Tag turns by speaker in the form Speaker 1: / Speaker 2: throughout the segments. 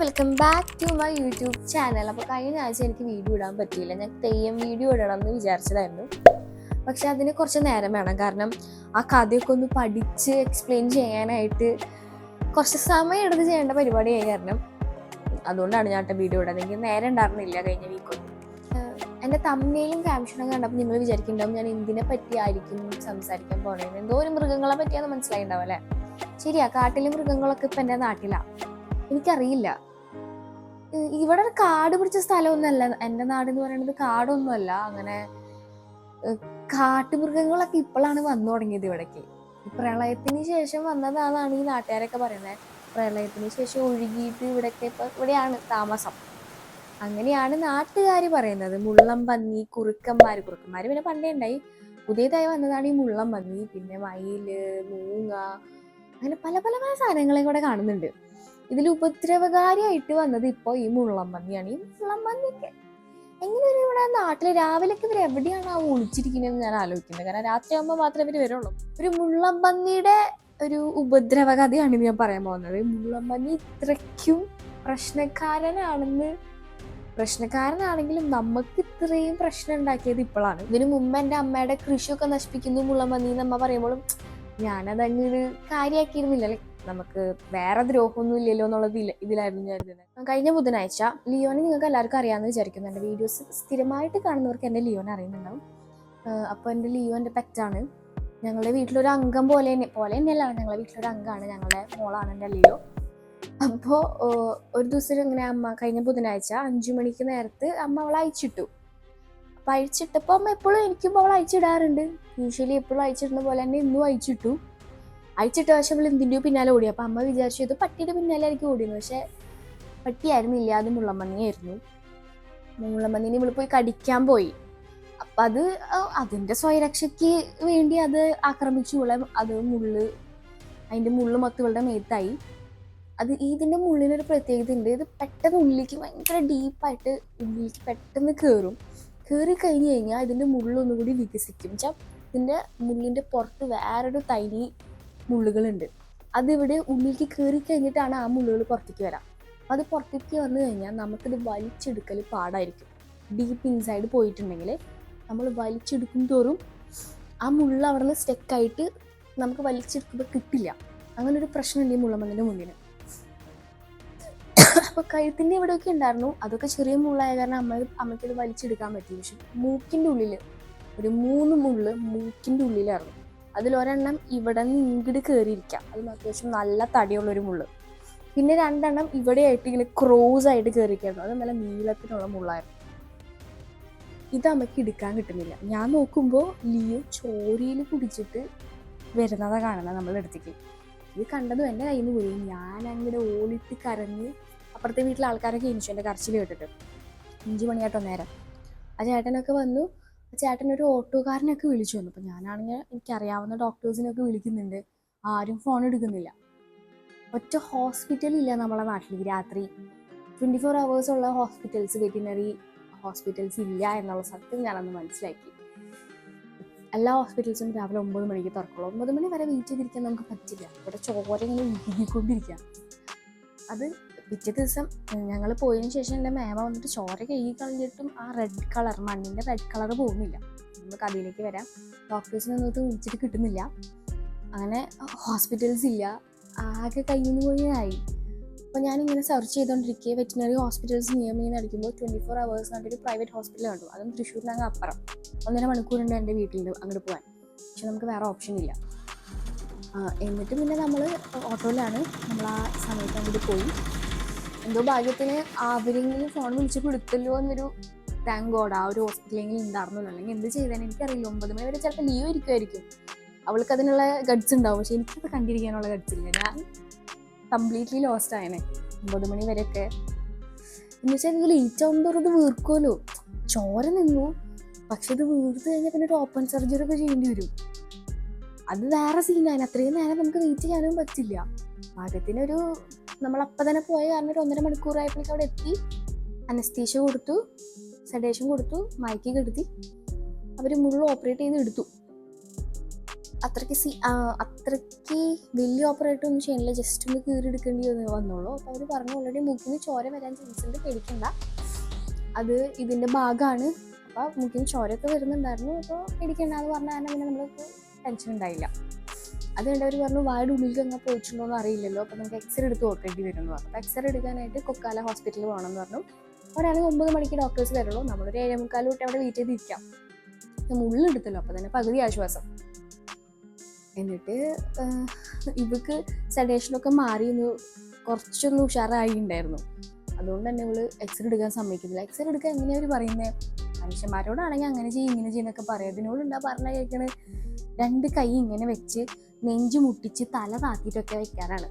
Speaker 1: Welcome back to my YouTube channel അപ്പോൾ കഴിഞ്ഞ ആഴ്ച എനിക്ക് വീഡിയോ ഇടാൻ പറ്റിയില്ല. ഞാൻ തെയ്യം വീഡിയോ ഇടണം എന്ന് വിചാരിച്ചതായിരുന്നു. പക്ഷെ അതിന് കുറച്ച് നേരം വേണം. കാരണം ആ കഥയൊക്കെ ഒന്ന് പഠിച്ച് എക്സ്പ്ലെയിൻ ചെയ്യാനായിട്ട് കുറച്ച് സമയം എടുത്ത് ചെയ്യേണ്ട പരിപാടിയായി കാരണം അതുകൊണ്ടാണ് ഞാൻ വീഡിയോ ഇടാൻ എനിക്ക് നേരം ഉണ്ടായിരുന്നില്ല കഴിഞ്ഞ വീക്കൊന്നും എന്റെ തമ്മയിലും ക്യാപ്ഷനും കണ്ടപ്പോൾ നിങ്ങൾ വിചാരിക്കുന്നുണ്ടാവും ഞാൻ എന്തിനെ പറ്റിയായിരിക്കും സംസാരിക്കാൻ പോണേന്ന്. എന്തോ ഒരു മൃഗങ്ങളെ പറ്റിയാന്ന് മനസ്സിലായിണ്ടാവും അല്ലേ? ശരിയാ കാട്ടിലെ മൃഗങ്ങളൊക്കെ ഇപ്പം എന്റെ നാട്ടിലാണ് എനിക്കറിയില്ല. ഇവിടെ കാട് പിടിച്ച സ്ഥലമൊന്നുമല്ല. എന്റെ നാട് എന്ന് പറയുന്നത് കാടൊന്നുമല്ല. അങ്ങനെ കാട്ടുമൃഗങ്ങളൊക്കെ ഇപ്പോഴാണ് വന്നു തുടങ്ങിയത് ഇവിടേക്ക്. പ്രളയത്തിന് ശേഷം വന്നതാണെന്നാണ് ഈ നാട്ടുകാരൊക്കെ പറയുന്നത്. പ്രളയത്തിന് ശേഷം ഒഴുകിയിട്ട് ഇവിടേക്ക് ഇപ്പൊ ഇവിടെയാണ് താമസം. അങ്ങനെയാണ് നാട്ടുകാർ പറയുന്നത്. മുള്ളം പന്നി കുറുക്കന്മാർ കുറുക്കന്മാർ പിന്നെ പണ്ടേ ഉണ്ടായി. പുതിയതായി വന്നതാണ് ഈ മുള്ളം പന്നി പിന്നെ മയിൽ മൂങ്ങ അങ്ങനെ പല പല പല സാധനങ്ങളെയും കൂടെ കാണുന്നുണ്ട്. ഇതിൽ ഉപദ്രവകാരിയായിട്ട് വന്നത് ഇപ്പോൾ ഈ മുള്ളമ്പന്നിയാണ് ഈ മുള്ളം എങ്ങനെയാണ് ഇവിടെ നാട്ടിൽ രാവിലെയൊക്കെ ഇവർ എവിടെയാണ് ആ ഒളിച്ചിരിക്കുന്നതെന്ന് ഞാൻ ആലോചിക്കുന്നത്. കാരണം രാത്രിയാകുമ്പോൾ മാത്രമേ ഇവർ വരുള്ളൂ. ഒരു മുള്ളമ്പന്നിയുടെ ഒരു ഉപദ്രവകഥയാണ് ഞാൻ പറയാൻ പോകുന്നത്. മുള്ളമ്പന്നി ഇത്രയ്ക്കും പ്രശ്നക്കാരനാണെന്ന് പ്രശ്നക്കാരനാണെങ്കിലും നമുക്ക് ഇത്രയും പ്രശ്നം ഉണ്ടാക്കിയത് ഇപ്പോഴാണ്. ഇതിനു മുമ്പ് എന്റെ അമ്മയുടെ കൃഷിയൊക്കെ നശിപ്പിക്കുന്നു മുള്ളമ്പന്നി എന്ന് അമ്മ പറയുമ്പോഴും ഞാനത് അങ്ങനെ കാര്യമാക്കിയിരുന്നില്ല ലൈക്ക് നമുക്ക് വേറെ ദ്രോഹമൊന്നും ഇല്ലല്ലോ എന്നുള്ളത് ഇതില- ഇതിലായിരുന്നു ഞാൻ കഴിഞ്ഞ ബുധനാഴ്ച ലിയോനെ നിങ്ങൾക്ക് എല്ലാവർക്കും അറിയാമെന്ന് വിചാരിക്കുന്നുണ്ട്. വീഡിയോസ് സ്ഥിരമായിട്ട് കാണുന്നവർക്ക് എന്റെ ലിയോനെ അറിയുന്നുണ്ടാവും. അപ്പോൾ എന്റെ ലിയോ എന്റെ പെറ്റാണ്. ഞങ്ങളുടെ വീട്ടിലൊരു അംഗം പോലെ തന്നെ പോലെ തന്നെയല്ല ഞങ്ങളുടെ വീട്ടിലൊരു അംഗമാണ് ഞങ്ങളുടെ മോളാണ് എന്റെ ലിയോ. അപ്പോൾ ഒരു ദിവസം ഇങ്ങനെ അമ്മ കഴിഞ്ഞ ബുധനാഴ്ച അഞ്ചു മണിക്ക് നേരത്ത് അമ്മ അവളെ അയച്ചിട്ടു. അപ്പോൾ അയച്ചിട്ടപ്പോൾ അമ്മ എപ്പോഴും എനിക്കും അവൾ അയച്ചിടാറുണ്ട്. യൂഷ്വലി എപ്പോഴും അയച്ചിടുന്ന പോലെ തന്നെ ഇന്നും അയച്ചിട്ടു. അയച്ചിട്ട പക്ഷെ അവൾ എന്തിന്റെയോ പിന്നാലെ ഓടി. അപ്പം അമ്മ വിചാരിച്ചു ഇത് പട്ടിയുടെ പിന്നാലെ ആയിരിക്കും ഓടിയെന്ന്. പക്ഷെ പട്ടിയായിരുന്നില്ല അത് മുള്ളമ്മന്നിയായിരുന്നു മുള്ളമ്മന്നിനെ ഇവൾ പോയി കടിക്കാൻ പോയി. അപ്പം അത് അതിന്റെ സ്വയരക്ഷയ്ക്ക് വേണ്ടി അത് ആക്രമിച്ചു. ഇവളെ അത് മുള്ള് അതിന്റെ മുള്ള് മൊത്തം ഇവളുടെ മേത്തായി. അത് ഇതിന്റെ മുള്ളിനൊരു പ്രത്യേകത ഉണ്ട്. ഇത് പെട്ടെന്ന് ഉള്ളിലേക്ക് ഭയങ്കര ഡീപ്പായിട്ട് ഉള്ളിലേക്ക് പെട്ടെന്ന് കയറും കയറി കഴിഞ്ഞ് കഴിഞ്ഞാൽ ഇതിന്റെ മുള്ളൊന്നുകൂടി വികസിക്കും. വെച്ചാൽ ഇതിന്റെ മുള്ളിന്റെ പുറത്ത് വേറൊരു തൈനി മുള്ളുകളുണ്ട്. അതിവിടെ ഉള്ളിലേക്ക് കയറി കഴിഞ്ഞിട്ടാണ് ആ മുള്ളുകൾ പുറത്തേക്ക് വരാം. അത് പുറത്തേക്ക് വന്നു കഴിഞ്ഞാൽ നമുക്കിത് വലിച്ചെടുക്കൽ പാടായിരിക്കും. ഡീപ്പ് ഇൻസൈഡ് പോയിട്ടുണ്ടെങ്കിൽ നമ്മൾ വലിച്ചെടുക്കും തോറും ആ മുള്ള അവിടെ നിന്ന് സ്റ്റെക്കായിട്ട് നമുക്ക് വലിച്ചെടുക്കുമ്പോൾ കിട്ടില്ല. അങ്ങനെ ഒരു പ്രശ്നമില്ല ഈ മുള്ളമണ്ണിന്റെ മുന്നിൽ അപ്പോൾ കഴുത്തിന്റെ ഇവിടെയൊക്കെ ഉണ്ടായിരുന്നു. അതൊക്കെ ചെറിയ മുള്ളായ കാരണം അമ്മ അമ്മയ്ക്ക് ഇത് വലിച്ചെടുക്കാൻ പറ്റി. പക്ഷെ മൂക്കിന്റെ ഉള്ളിൽ ഒരു മൂന്ന് മുള്ള് മൂക്കിന്റെ ഉള്ളിലായിരുന്നു. അതിലൊരെണ്ണം ഇവിടെ നിന്ന് ഇങ്ങോട്ട് കയറിയിരിക്കാം അത് അത്യാവശ്യം നല്ല തടിയുള്ളൊരു മുള്ള്. പിന്നെ രണ്ടെണ്ണം ഇവിടെയായിട്ട് ഇങ്ങനെ ക്രോസ് ആയിട്ട് കയറിയിരിക്കായിരുന്നു അത് നല്ല നീളത്തിനുള്ള മുള്ളായിരുന്നു. ഇത് അമ്മയ്ക്ക് എടുക്കാൻ കിട്ടുന്നില്ല. ഞാൻ നോക്കുമ്പോൾ ലിയോ ചോരിയിൽ കുടിച്ചിട്ട് വരുന്നതാ കാണുന്നത് നമ്മളുടെ അടുത്തേക്ക്. ഇത് കണ്ടതും എന്റെ കയ്യിൽ നിന്ന് പോയി. ഞാൻ അങ്ങനെ ഓടിട്ട് കരഞ്ഞ് അപ്പുറത്തെ വീട്ടിലെ ആൾക്കാരൊക്കെ എനിച്ചു എന്റെ കരച്ചിൽ കേട്ടിട്ട് അഞ്ച് മണിയാട്ടോ നേരം ആ ചേട്ടനൊക്കെ വന്നു. ചേട്ടൻ ഒരു ഓട്ടോക്കാരനൊക്കെ വിളിച്ചു വന്നു. അപ്പം ഞാനാണെങ്കിൽ എനിക്കറിയാവുന്ന ഡോക്ടേഴ്സിനൊക്കെ വിളിക്കുന്നുണ്ട്. ആരും ഫോൺ എടുക്കുന്നില്ല. ഒറ്റ ഹോസ്പിറ്റലില്ല നമ്മളെ നാട്ടിൽ രാത്രി. ട്വന്റി ഫോർ അവേഴ്സ് ഉള്ള ഹോസ്പിറ്റൽസ് വെറ്റിനറി ഹോസ്പിറ്റൽസ് ഇല്ല എന്നുള്ള സത്യം ഞാനന്ന് മനസ്സിലാക്കി. എല്ലാ ഹോസ്പിറ്റൽസും രാവിലെ ഒമ്പത് മണിക്ക് തുറക്കുള്ളൂ. ഒമ്പത് മണി വരെ വെയിറ്റ് ചെയ്തിരിക്കാൻ നമുക്ക് പറ്റില്ല. ഇവിടെ ചോര ഇങ്ങനെ ഉരുകിക്കൊണ്ടിരിക്കുക അത് പിറ്റേ ദിവസം ഞങ്ങൾ പോയതിന് ശേഷം എന്റെ മേമ വന്നിട്ട് ചോര കഴുകി കളഞ്ഞിട്ടും ആ റെഡ് കളർ മണ്ണിന്റെ റെഡ് കളർ പോകുന്നില്ല. നമ്മൾ കഥയിലേക്ക് വരാം. ഡോക്ടേഴ്സിനെ നിന്നിട്ട് വിളിച്ചിട്ട് കിട്ടുന്നില്ല. അങ്ങനെ ഹോസ്പിറ്റൽസ് ഇല്ല. ആകെ കയ്യിൽ നിന്ന് പോയി ആയി. അപ്പോൾ ഞാനിങ്ങനെ സെർച്ച് ചെയ്തുകൊണ്ടിരിക്കുക വെറ്റിനറി ഹോസ്പിറ്റൽസ് നിയമം അടിക്കുമ്പോൾ ട്വന്റി ഫോർ അവേഴ്സ് എന്നൊരു പ്രൈവറ്റ് ഹോസ്പിറ്റൽ കണ്ടു. അതും തൃശ്ശൂരിനങ്ങ് അപ്പുറം. ഒന്നര മണിക്കൂറുണ്ട് എന്റെ വീട്ടിൽ അങ്ങോട്ട് പോകാൻ പക്ഷെ നമുക്ക് വേറെ ഓപ്ഷൻ ഇല്ല. എന്നിട്ട് പിന്നെ നമ്മൾ ഓട്ടോയിലാണ്. നമ്മൾ ആ സമയത്ത് അങ്ങോട്ട് പോയി. എന്തോ ഭാഗ്യത്തിന് അവരെങ്കിലും ഫോൺ വിളിച്ച് കൊടുത്തല്ലോ എന്നൊരു താങ്ക് ഗോഡ് ആ ഒരു ഹോസ്പിറ്റലിൽ ഉണ്ടായിരുന്നല്ലോ അല്ലെങ്കിൽ എന്ത് ചെയ്താൽ എനിക്കറിയില്ല. ഒമ്പത് മണി വരെ ചിലപ്പോൾ ലീവ് ഇരിക്കുമായിരിക്കും അവൾക്ക് അതിനുള്ള ഗഡ്സ് ഉണ്ടാവും. പക്ഷെ എനിക്കത് കണ്ടിരിക്കാനുള്ള ഗഡ്സ് ഇല്ല. ഞാൻ കംപ്ലീറ്റ്ലി ലോസ്റ്റ് ആയനെ. ഒമ്പത് മണി വരെയൊക്കെ. എന്ന് വെച്ചാൽ ഇത് ലേറ്റ് ആകുമ്പോൾ ഇത് വീർക്കുമല്ലോ ചോര നിന്നു. പക്ഷെ ഇത് വീർത്ത് കഴിഞ്ഞാൽ പിന്നെ ഒരു ഓപ്പൺ സർജറി ഒക്കെ ചെയ്യേണ്ടി വരും. അത് വേറെ സീനാണ് അത്രയും നേരം നമുക്ക് വെയിറ്റ് ചെയ്യാനും പറ്റില്ല. ഭാഗ്യത്തിനൊരു നമ്മളപ്പം തന്നെ പോയ കാരണം ഒരു ഒന്നര മണിക്കൂറായപ്പോഴേക്കും അവിടെ എത്തി. അനസ്തീഷ കൊടുത്തു സഡേഷൻ കൊടുത്തു മയക്കി കെടുത്തി. അവർ മുഴുവൻ ഓപ്പറേറ്റ് ചെയ്ത് എടുത്തു. അത്രയ്ക്ക് സി അത്രയ്ക്ക് വലിയ ഓപ്പറേറ്റ് ഒന്നും ചെയ്യണില്ല. ജസ്റ്റ് ഒന്ന് കീറി എടുക്കേണ്ടി വന്ന് വന്നുള്ളൂ അപ്പോൾ അവർ പറഞ്ഞു ഓൾറെഡി മൂക്കിന് ചോര വരാൻ ചാൻസ് ഉണ്ട്. പേടിക്കണ്ട. അത് ഇതിന്റെ ഭാഗമാണ് അപ്പോൾ മൂക്കിന് ചോരയൊക്കെ വരുന്നുണ്ടായിരുന്നു. അപ്പോൾ പേടിക്കണ്ട എന്ന് പറഞ്ഞാൽ പിന്നെ നമ്മൾക്ക് ടെൻഷൻ ഉണ്ടായില്ല. അത് കണ്ടവർ പറഞ്ഞു വായുടെ ഉള്ളിലേക്ക് അങ്ങ് പോയിട്ടുണ്ടോ എന്ന് അറിയില്ലല്ലോ. അപ്പോൾ നമുക്ക് എക്സ്റേ എടുത്ത് നോക്കേണ്ടി വരും എന്ന് പറഞ്ഞു എക്സ്റേ എടുക്കാനായിട്ട് കൊക്കാല ഹോസ്പിറ്റലിൽ പോകണമെന്ന് പറഞ്ഞു. ഒരാണെങ്കിൽ ഒമ്പത് മണിക്ക് ഡോക്ടേഴ്സ് വരുള്ളൂ. നമ്മളൊരു ഏഴേ മുക്കാൽ തൊട്ട് അവിടെ വെയിറ്റ് ചെയ്തിരിക്കാം മുള്ളെടുത്തല്ലോ അപ്പോൾ തന്നെ പകുതി ആശ്വാസം. എന്നിട്ട് ഇവക്ക് സെഡേഷനൊക്കെ മാറി ഒന്ന് കുറച്ചൊന്ന് ഉഷാറായി ഉണ്ടായിരുന്നു അതുകൊണ്ട് തന്നെ ഇവൾ എക്സ്റേ എടുക്കാൻ സമ്മതിക്കുന്നില്ല. എക്സ്റേ എടുക്കാൻ എങ്ങനെയാ അവർ പറയുന്നത് മനുഷ്യന്മാരോടാണെങ്കിൽ അങ്ങനെ ചെയ്യും ഇങ്ങനെ ചെയ്യുന്നൊക്കെ പറയാം. ഇതിനോട് എന്താ പറഞ്ഞ കേൾക്കണ് രണ്ട് കൈ ഇങ്ങനെ വെച്ച് നെഞ്ച് മുട്ടിച്ച് തല താത്തിയിട്ടൊക്കെ വെക്കാനാണ്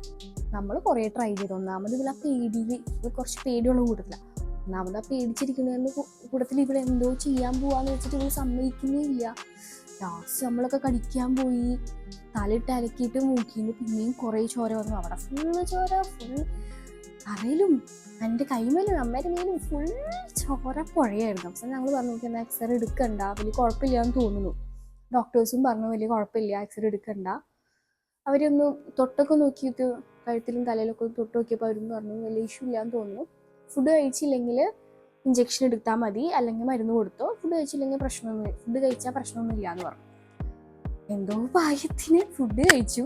Speaker 1: നമ്മൾ കുറേ ട്രൈ ചെയ്തു. ഒന്നാമത് ഇതിൽ ആ പേടിയിൽ ഇവൾ കുറച്ച് പേടിയുള്ള കൂട്ടത്തില്ല ഒന്നാമത് ആ പേടിച്ചിരിക്കുന്നതിന് കൂട്ടത്തിൽ ഇവിടെ എന്തോ ചെയ്യാൻ പോവാന്ന് വെച്ചിട്ട് ഇവൾ സമ്മതിക്കുന്നേ ഇല്ല ലാസ്റ്റ് നമ്മളൊക്കെ കടിക്കാൻ പോയി. തലയിട്ട് അലക്കിയിട്ട് മൂക്കിന്ന് പിന്നെയും കുറേ ചോര വന്നു. അവിടെ ഫുള്ള് ചോര ഫുൾ തറയിലും എന്റെ കൈമേലും അമ്മയുടെ മേലും ഫുൾ ചോര പുഴയായിരുന്നു. അപ്പം ഞങ്ങൾ പറഞ്ഞു നോക്കി എന്നാൽ എക്സ്റേ എടുക്കണ്ട. വലിയ കുഴപ്പമില്ല എന്ന് തോന്നുന്നു ഡോക്ടേഴ്സും പറഞ്ഞു വലിയ കുഴപ്പമില്ല. എക്സ്റേ എടുക്കണ്ട. അവരൊന്ന് തൊട്ടൊക്കെ നോക്കിയിട്ട് കഴുത്തിലും തലയിലൊക്കെ തൊട്ട് നോക്കിയപ്പോൾ അവരൊന്നും പറഞ്ഞു വലിയ ഇഷ്യൂ ഇല്ലാന്ന് തോന്നുന്നു. ഫുഡ് കഴിച്ചില്ലെങ്കിൽ ഇഞ്ചെക്ഷൻ എടുത്താൽ മതി അല്ലെങ്കിൽ മരുന്ന് കൊടുത്തോ. ഫുഡ് കഴിച്ചില്ലെങ്കിൽ പ്രശ്നമൊന്നും ഫുഡ് കഴിച്ചാൽ പ്രശ്നമൊന്നും ഇല്ല എന്ന് പറഞ്ഞു. എന്തോ ഭാഗ്യത്തിന് ഫുഡ് കഴിച്ചു.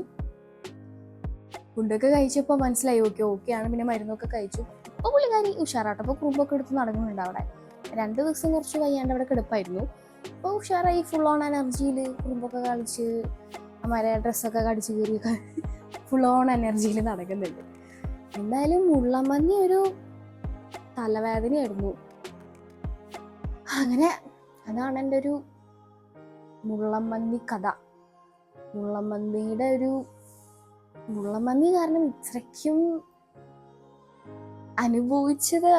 Speaker 1: ഫുഡൊക്കെ കഴിച്ചപ്പോൾ മനസ്സിലായി ഓക്കെ ഓക്കെ ആണ്. പിന്നെ മരുന്നൊക്കെ കഴിച്ചു. ഇപ്പോൾ പുള്ളിക്കാരി ഉഷാറാട്ടപ്പോൾ കുറുമ്പൊക്കെ എടുത്ത് നടക്കുന്നുണ്ട് അവിടെ. രണ്ട് ദിവസം കുറച്ച് കഴിയാണ്ട് അവിടെ കിടപ്പായിരുന്നു. അപ്പോൾ ഉഷാറായി ഫുൾ ഓൺ എനർജിയിൽ കുറുമ്പൊക്കെ കളിച്ച് അമാരെ ഡ്രസ്സൊക്കെ കടിച്ചു കീറി ഫുൾ ഓൺ എനർജിയിൽ നടക്കുന്നുണ്ട്. എന്തായാലും മുള്ളമഞ്ഞ ഒരു തലവേദനയായിരുന്നു. അങ്ങനെ അതാണ് എന്റെ ഒരു മുള്ളമന്തി കഥ. മുള്ളമന്തിയുടെ ഒരു മുള്ളമന്തി കാരണം ഇത്രയ്ക്കും അനുഭവിച്ചത്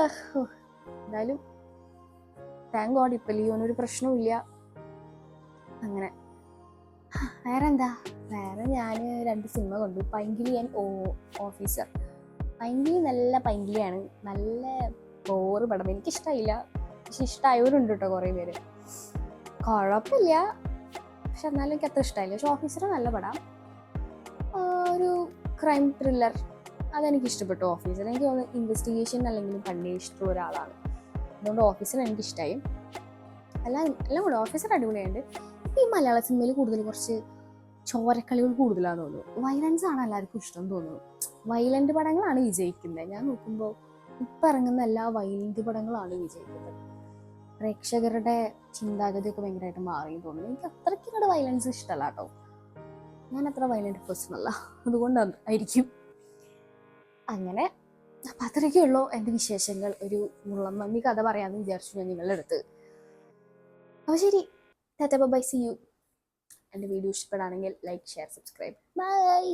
Speaker 1: എന്തായാലും താങ്ക് ഗോഡ് ഇപ്പൊ ലിയോനൊരു പ്രശ്നമില്ല അങ്ങനെ. വേറെ എന്താ വേറെ ഞാൻ രണ്ട് സിനിമ കണ്ടു. പൈങ്കിളി ആൻഡ് ഓ ഓഫീസർ. പൈങ്കിളി നല്ല പൈങ്കിളിയാണ്. നല്ല ബോറ് പടം. എനിക്കിഷ്ടമായില്ല പക്ഷെ ഇഷ്ടമായവരുണ്ട് കേട്ടോ കുറേ പേര്. കുഴപ്പമില്ല പക്ഷെ എന്നാലും എനിക്ക് അത്ര ഇഷ്ടമായില്ല പക്ഷെ ഓഫീസർ നല്ല പടം. ഒരു ക്രൈം ത്രില്ലർ അതെനിക്ക് ഇഷ്ടപ്പെട്ടു ഓഫീസർ എനിക്ക് തോന്നുന്നു ഇൻവെസ്റ്റിഗേഷൻ അല്ലെങ്കിലും പണ്ടേ ഇഷ്ടമുള്ള ഒരാളാണ്. അതുകൊണ്ട് ഓഫീസർ എനിക്ക് ഇഷ്ടമായി എല്ലാം എല്ലാം കൂടെ. ഓഫീസർ അടിപൊളിയായിട്ട് ഈ മലയാള സിനിമയിൽ കൂടുതൽ കുറച്ച് ചോരക്കളികൾ കൂടുതലാണ് തോന്നുന്നു. വയലൻസ് ആണ് എല്ലാവർക്കും ഇഷ്ടം തോന്നുന്നു. വയലന്റ് പടങ്ങളാണ് വിജയിക്കുന്നത് ഞാൻ നോക്കുമ്പോൾ ഇപ്പം ഇറങ്ങുന്ന എല്ലാ വയലന്റ് പടങ്ങളാണ് വിജയിക്കുന്നത്. പ്രേക്ഷകരുടെ ചിന്താഗതിയൊക്കെ ഭയങ്കരമായിട്ട് മാറി തോന്നുന്നു. എനിക്ക് അത്രയ്ക്ക് കൂടെ വയലൻസ് ഇഷ്ടമല്ല കേട്ടോ ഞാൻ അത്ര വയലന്റ് പേഴ്സൺ അല്ല. അതുകൊണ്ട് ആയിരിക്കും. അങ്ങനെ അപ്പം അത്രയൊക്കെ ഉള്ളൂ എന്റെ വിശേഷങ്ങൾ. ഒരു മുള്ളമ്മി കഥ പറയാമെന്ന് വിചാരിച്ചു ഞാൻ നിങ്ങളുടെ അടുത്ത്. അപ്പോൾ ശരി. ടാറ്റ ബൈ സി യു എന്റെ വീഡിയോ ഇഷ്ടപ്പെടുകയാണെങ്കിൽ ലൈക്ക് ഷെയർ സബ്സ്ക്രൈബ്. ബൈ.